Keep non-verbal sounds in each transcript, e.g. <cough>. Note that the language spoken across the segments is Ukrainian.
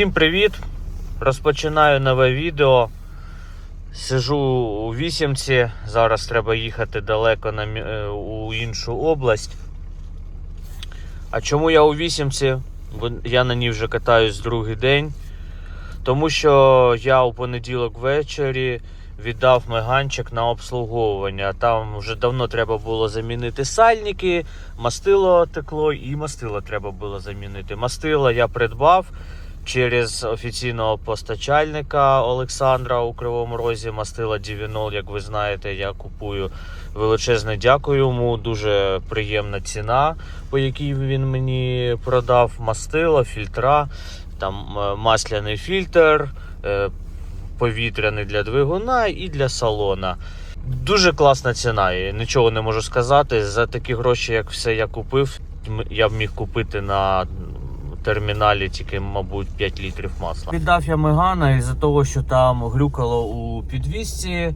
Всім привіт! Розпочинаю нове відео. Сижу у вісімці. Зараз треба їхати далеко на, е, у іншу область. А чому я у вісімці? Бо я на ній вже катаюсь другий день. Тому що я у понеділок ввечері віддав меганчик на обслуговування. Там вже давно треба було замінити сальники, мастило текло і мастило треба було замінити. Мастило я придбав через офіційного постачальника Олександра у Кривому Розі. Мастила Дівінол, як ви знаєте, я купую. Величезне дякую йому. Дуже приємна ціна, по якій він мені продав мастило, фільтра, там е, масляний фільтр. е, Повітряний для двигуна і для салона. Дуже класна ціна. і Нічого не можу сказати. За такі гроші, як все я купив, я б міг купити на терміналі тільки, мабуть, 5 літрів масла. Віддав я Мегана із-за того, що там глюкало у підвісці.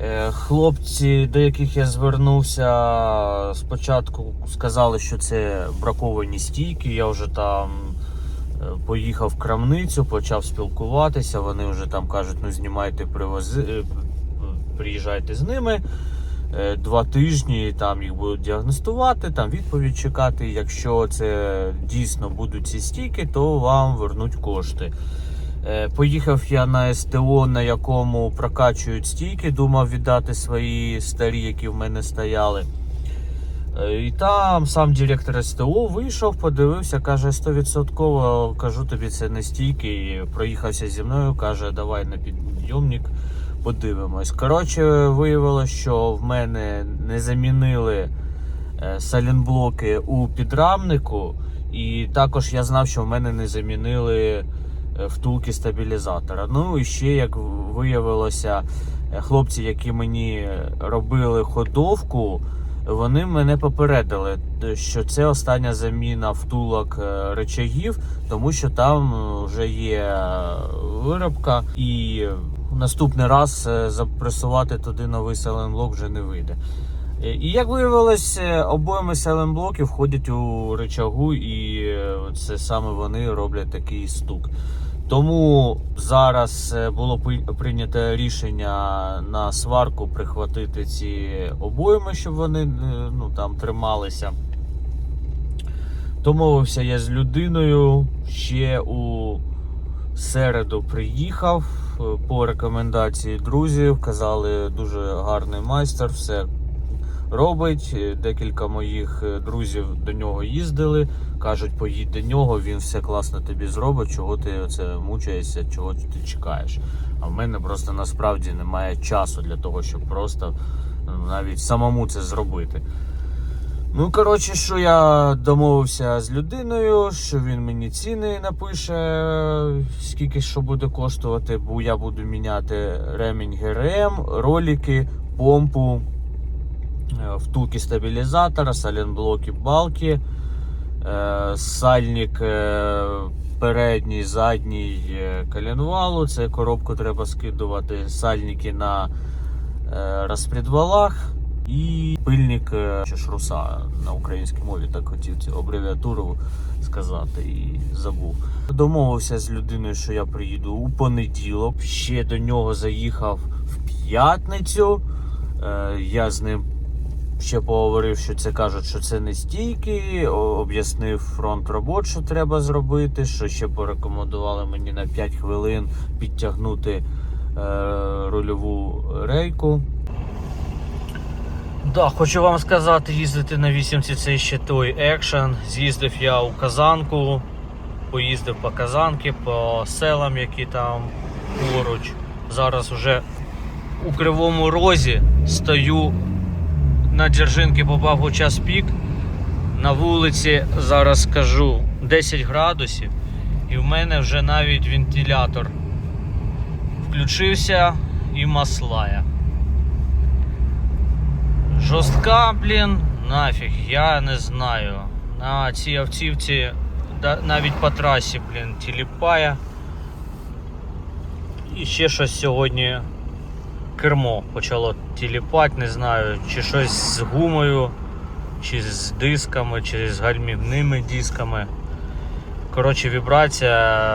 Е, Хлопці, до яких я звернувся, спочатку сказали, що це браковані стійки. Я вже там е, поїхав в крамницю, почав спілкуватися. Вони вже там кажуть, ну знімайте, привози, е, приїжджайте з ними. Е, Два тижні там їх будуть діагностувати, там відповідь чекати. Якщо це дійсно будуть ці стійки, то вам вернуть кошти. Е, Поїхав я на СТО, на якому прокачують стійки, думав віддати свої старі, які в мене стояли. Е, І там сам директор СТО вийшов, подивився, каже, 100% кажу тобі, це не стійки. Проїхався зі мною, каже, давай на підйомник, подивимось. Коротше, виявилося, що в мене не замінили е, салінблоки у підрамнику, і також я знав, що в мене не замінили е, втулки стабілізатора. Ну і ще, як виявилося, е, хлопці, які мені робили ходовку, вони мене попередили, що це остання заміна втулок речагів, тому що там вже є виробка, і наступний раз е, запресувати туди новий селенблок вже не вийде. Е, І як виявилось, е, обоями селенблоків входять у речагу, і це саме вони роблять такий стук. Тому зараз було прийнято рішення на сварку прихватити ці обойми, щоб вони ну, там трималися. Домовився я з людиною. Ще у середу приїхав по рекомендації друзів. Казали, дуже гарний майстер, все робить. Е, Декілька моїх е, друзів до нього їздили. Кажуть, поїдь до нього, він все класно тобі зробить, чого ти це мучаєшся, чого ти чекаєш. А в мене просто насправді немає часу для того, щоб просто навіть самому це зробити. Ну, коротше, що я домовився з людиною, що він мені ціни напише, скільки що буде коштувати, бо я буду міняти ремінь ГРМ, ролики, помпу, е, втулки стабілізатора, салінблоки, балки, е, сальник е, передній, задній коленвалу. Це коробку треба скидувати, сальники на розпредвалах. І пильник е, чи ж на українській мові так хотів цю абревіатуру сказати і забув. Домовився з людиною, що я приїду у понеділок. Ще до нього заїхав в п'ятницю. Е, Я з ним ще поговорив, що це кажуть, що це не стійки. Об'яснив фронт робот, що треба зробити. Що ще порекомендували мені на 5 хвилин підтягнути е, рульову рейку. Да, хочу вам сказати, їздити на вісімці це ще той екшен. З'їздив я у Казанку, поїздив по Казанки, по селам, які там поруч. Зараз вже у Кривому Розі стою на Дзержинки, попав у час пік. На вулиці зараз скажу 10 градусів, і в мене вже навіть вентилятор включився і маслає. Жорстка, блін, нафіг, я не знаю. На цій автівці навіть по трасі, блін, тіліпає. І ще щось сьогодні кермо почало тіліпати, не знаю, чи щось з гумою, чи з дисками, чи з гальмівними дисками. Коротше, вібрація,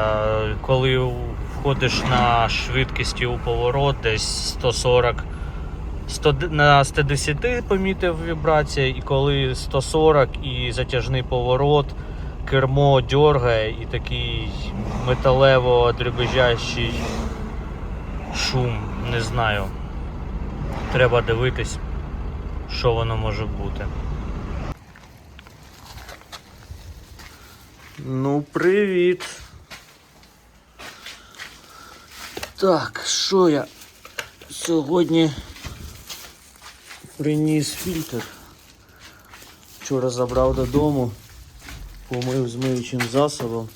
коли входиш на швидкості у поворот, десь 140. 100, на 110 помітив вібрація, і коли 140 і затяжний поворот, кермо дьоргає і такий металево дребезжащий шум, не знаю. Треба дивитись, що воно може бути. Ну, привіт. Так, що я сьогодні приніс фільтр. Вчора забрав додому, помив з миючим засобом.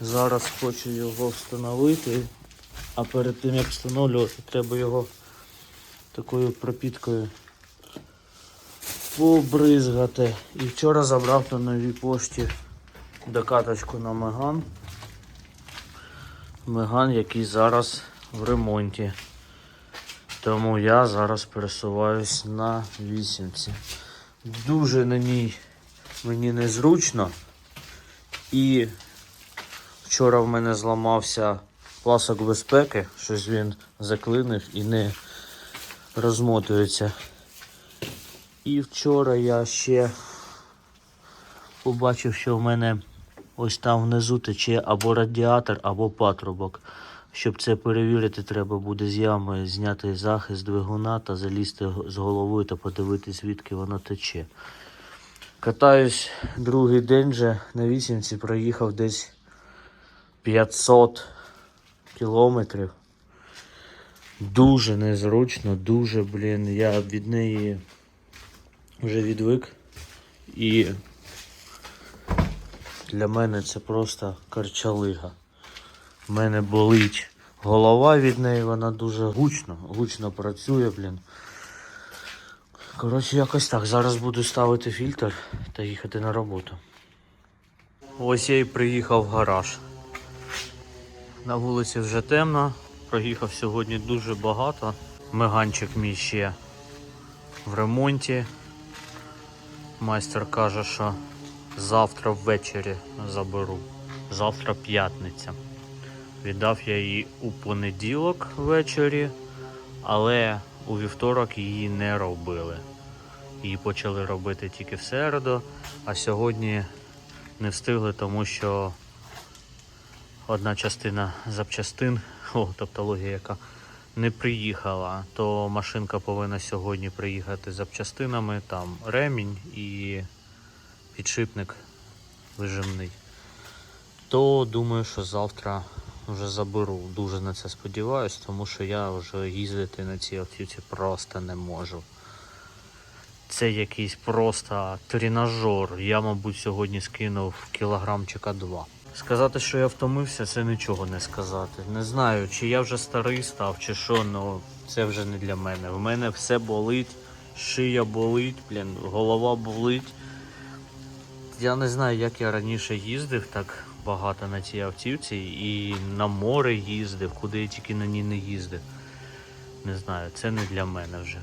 Зараз хочу його встановити, а перед тим як встановлювати, треба його такою пропіткою побризгати. І вчора забрав на новій пошті докаточку на Меган. Меган, який зараз в ремонті. Тому я зараз пересуваюсь на вісімці. Дуже на ній мені незручно. І вчора в мене зламався пасок безпеки, щось він заклинив і не розмотується. І вчора я ще побачив, що в мене ось там внизу тече або радіатор, або патрубок. Щоб це перевірити, треба буде з ями зняти захист двигуна та залізти з головою та подивитися, звідки воно тече. Катаюсь другий день вже на вісімці, проїхав десь 500 кілометрів. Дуже незручно, дуже, блін, я від неї вже відвик. І для мене це просто карчалига. У мене болить голова від неї, вона дуже гучно, гучно працює, блін. Коротше, якось так. Зараз буду ставити фільтр та їхати на роботу. Ось я і приїхав в гараж. На вулиці вже темно. Проїхав сьогодні дуже багато. Меганчик мій ще в ремонті. Майстер каже, що завтра ввечері заберу. Завтра п'ятниця. Віддав я її у понеділок ввечері, але у вівторок її не робили. Її почали робити тільки в середу, а сьогодні не встигли, тому що одна частина запчастин, <laughs> о, тавтологія яка, не приїхала, то машинка повинна сьогодні приїхати з запчастинами, там ремінь і підшипник вижимний. То думаю, що завтра вже заберу. Дуже на це сподіваюсь, тому що я вже їздити на цій автівці просто не можу. Це якийсь просто тренажер. Я, мабуть, сьогодні скинув кілограмчика два. Сказати, що я втомився, це нічого не сказати. Не знаю, чи я вже старий став, чи що, але це вже не для мене. В мене все болить, шия болить, блін, голова болить. Я не знаю, як я раніше їздив так багато на цій автівці і на море їздив, куди я тільки на ній не їздив. Не знаю, це не для мене вже.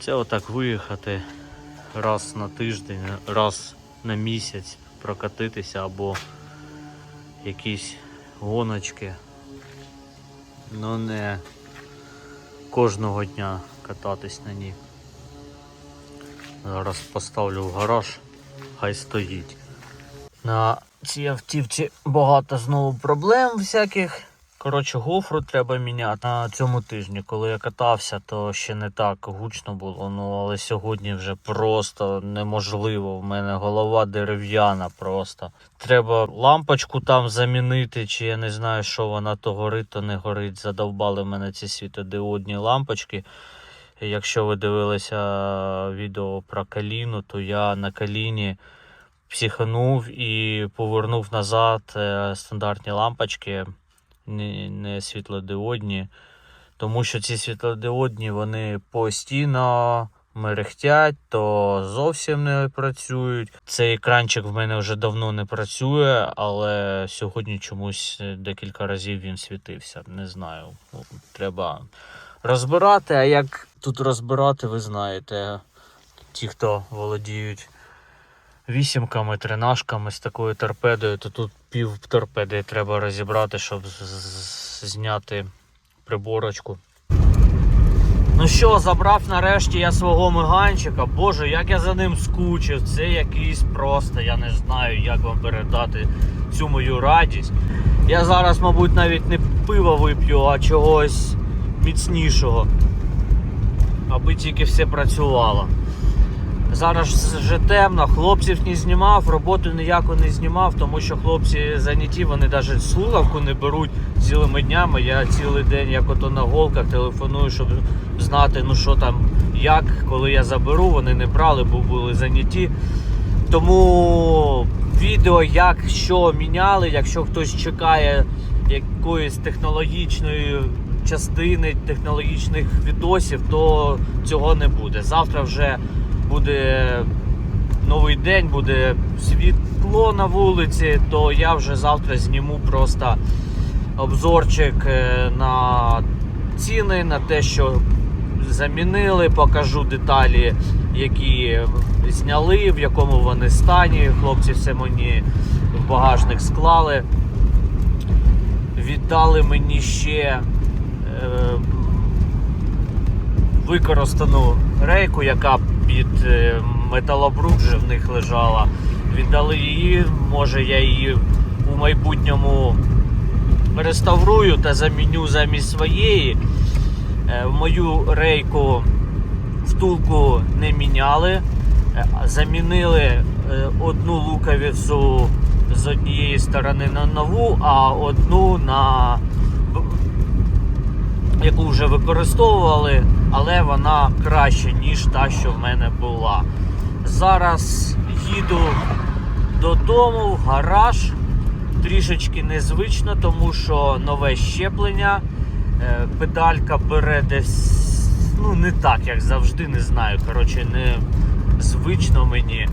Це отак виїхати раз на тиждень, раз на місяць прокатитися або якісь гоночки. Ну не кожного дня кататись на ній. Зараз поставлю в гараж, хай стоїть. На цій автівці багато знову проблем всяких. Коротше, гофру треба міняти. На цьому тижні, коли я катався, то ще не так гучно було. Ну але сьогодні вже просто неможливо. В мене голова дерев'яна просто. Треба лампочку там замінити, чи я не знаю, що вона то горить, то не горить. Задовбали мене ці світодіодні лампочки. Якщо ви дивилися відео про каліну, то я на каліні психанув і повернув назад е, стандартні лампочки, не, світлодіодні. Тому що ці світлодіодні вони постійно мерехтять, то зовсім не працюють. Цей екранчик в мене вже давно не працює, але сьогодні чомусь декілька разів він світився. Не знаю. Треба розбирати. А як тут розбирати, ви знаєте, ті, хто володіють вісімками, тринашками з такою торпедою, то тут пів торпеди треба розібрати, щоб зняти приборочку. Ну що, забрав нарешті я свого миганчика. Боже, як я за ним скучив. Це якийсь просто, я не знаю, як вам передати цю мою радість. Я зараз, мабуть, навіть не пиво вип'ю, а чогось міцнішого. Аби тільки все працювало. Зараз вже темно, хлопців не знімав, роботу ніяку не знімав, тому що хлопці зайняті, вони навіть слухавку не беруть цілими днями. Я цілий день, як ото на голках, телефоную, щоб знати, ну що там, як, коли я заберу, вони не брали, бо були зайняті. Тому відео, як що міняли, якщо хтось чекає якоїсь технологічної частини, технологічних відосів, то цього не буде. Завтра вже буде новий день, буде світло на вулиці, то я вже завтра зніму просто обзорчик е, на ціни, на те, що замінили, покажу деталі, які зняли, в якому вони стані. Хлопці все мені в багажник склали. Віддали мені ще е, використану рейку, яка під е, металобрук в них лежала. Віддали її, може я її у майбутньому реставрую та заміню замість своєї. Е, Мою рейку втулку не міняли. Е, Замінили одну луковицю з однієї сторони на нову, а одну на яку вже використовували, але вона краще, ніж та, що в мене була. Зараз їду додому в гараж. Трішечки незвично, тому що нове щеплення. Е, Педалька бере десь ну, не так, як завжди, не знаю. Коротше, не звично мені.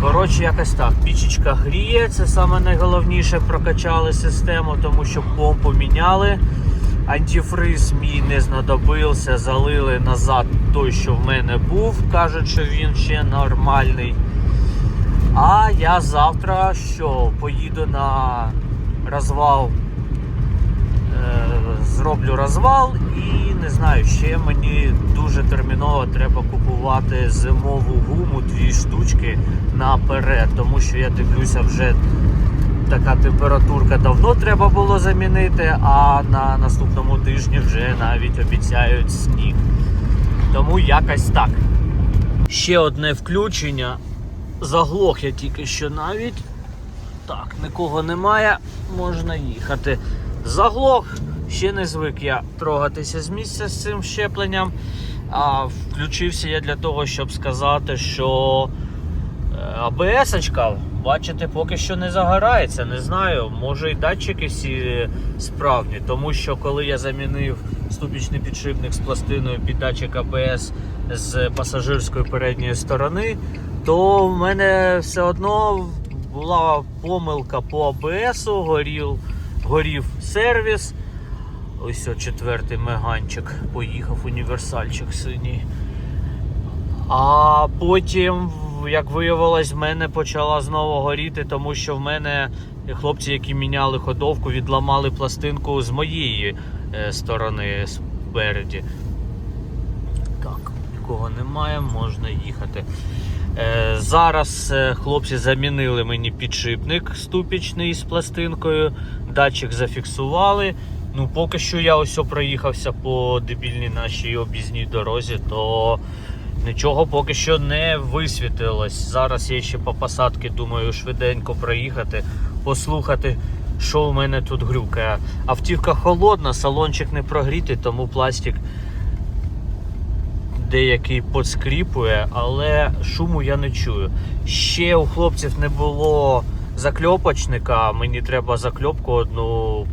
Коротше, якось так. Пічечка гріє, це саме найголовніше прокачали систему, тому що помпу міняли. Антифриз мій не знадобився, залили назад той, що в мене був. Кажуть, що він ще нормальний. А я завтра що поїду на розвал, е, зроблю розвал і не знаю, ще мені дуже терміново треба купувати зимову гуму, дві штучки наперед, тому що я дивлюся вже така температурка давно треба було замінити, а на наступному тижні вже навіть обіцяють сніг. Тому якось так. Ще одне включення. Заглох я тільки що навіть. Так, нікого немає, можна їхати. Заглох, ще не звик я трогатися з місця з цим щепленням. А включився я для того, щоб сказати, що АБС-очка, бачите, поки що не загорається. Не знаю, може і датчики всі справні, тому що коли я замінив ступічний підшипник з пластиною під датчик АБС з пасажирської передньої сторони, то в мене все одно була помилка по АБСу, горів, горів сервіс. Ось о, четвертий меганчик поїхав універсальчик синій. А потім, як виявилось, в мене почала знову горіти, тому що в мене хлопці, які міняли ходовку, відламали пластинку з моєї е, сторони спереді. Так, нікого немає, можна їхати. Е, Зараз е, хлопці замінили мені підшипник ступічний з пластинкою, датчик зафіксували. Ну, поки що я ось проїхався по дебільній нашій об'їзній дорозі, то нічого поки що не висвітилось. Зараз я ще по посадці думаю швиденько проїхати, послухати, що в мене тут грюкає. Автівка холодна, салончик не прогрітий, тому пластик деякий подскріпує, але шуму я не чую. Ще у хлопців не було закльопочника. Мені треба закльопку одну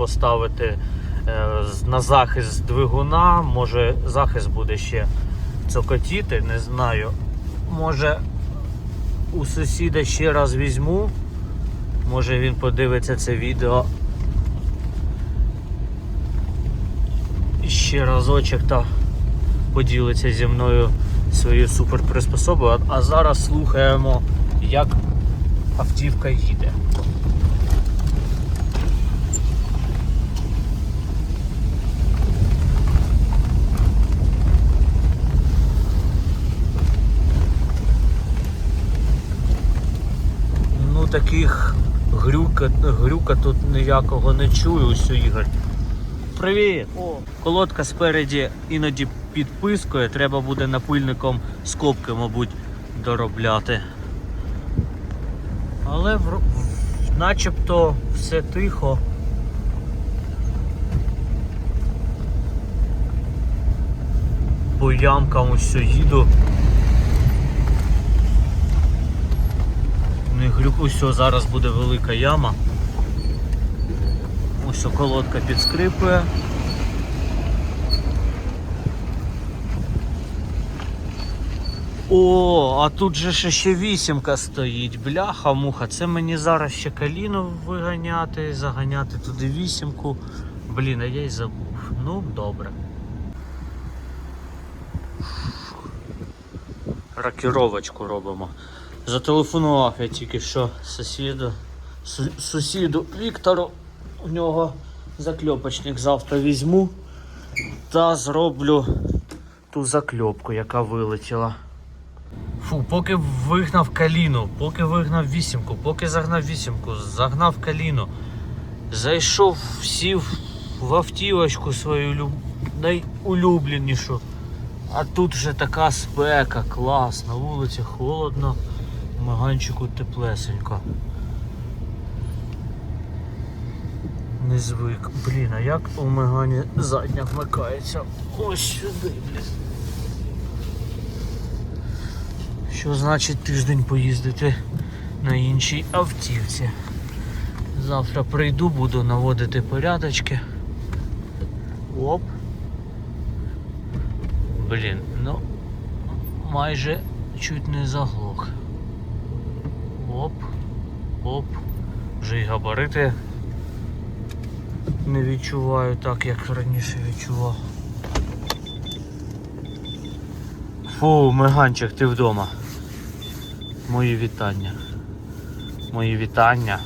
поставити е, на захист двигуна. Може захист буде ще цокотіти, не знаю. Може у сусіда ще раз візьму. Може він подивиться це відео. Ще разочок та поділиться зі мною своєю суперприспособою. А, а зараз слухаємо, як автівка їде. Ну таких грюка, грюка тут ніякого не чую, ось Ігор. Привіт! О. Колодка спереді іноді підпискує, треба буде напильником скобки, мабуть, доробляти. Але в, начебто все тихо. По ямкам ось їду. Не грюк, ось зараз буде велика яма. Ось колодка підскрипує. О, а тут же ще вісімка стоїть. Бляха, муха. Це мені зараз ще каліну виганяти, заганяти туди вісімку. Блін, а я й забув. Ну, добре. Рокіровочку робимо. Зателефонував я тільки що сусіду, су- сусіду Віктору. У нього закльопочник завтра візьму та зроблю ту закльопку, яка вилетіла. Фу, поки вигнав каліну, поки вигнав вісімку, поки загнав вісімку, загнав каліну, зайшов, сів в автівочку свою найулюбленішу. А тут вже така спека, клас, на вулиці холодно, маганчику теплесенько. Не звик. Блін, а як у Мегані задня вмикається? Ось сюди, блін. Що значить тиждень поїздити на іншій автівці? Завтра прийду, буду наводити порядочки. Оп. Блін, ну майже чуть не заглох. Оп. Вже і габарити не відчуваю так, як раніше відчував. Фу, Меганчик, ти вдома. Мої вітання. Мої вітання.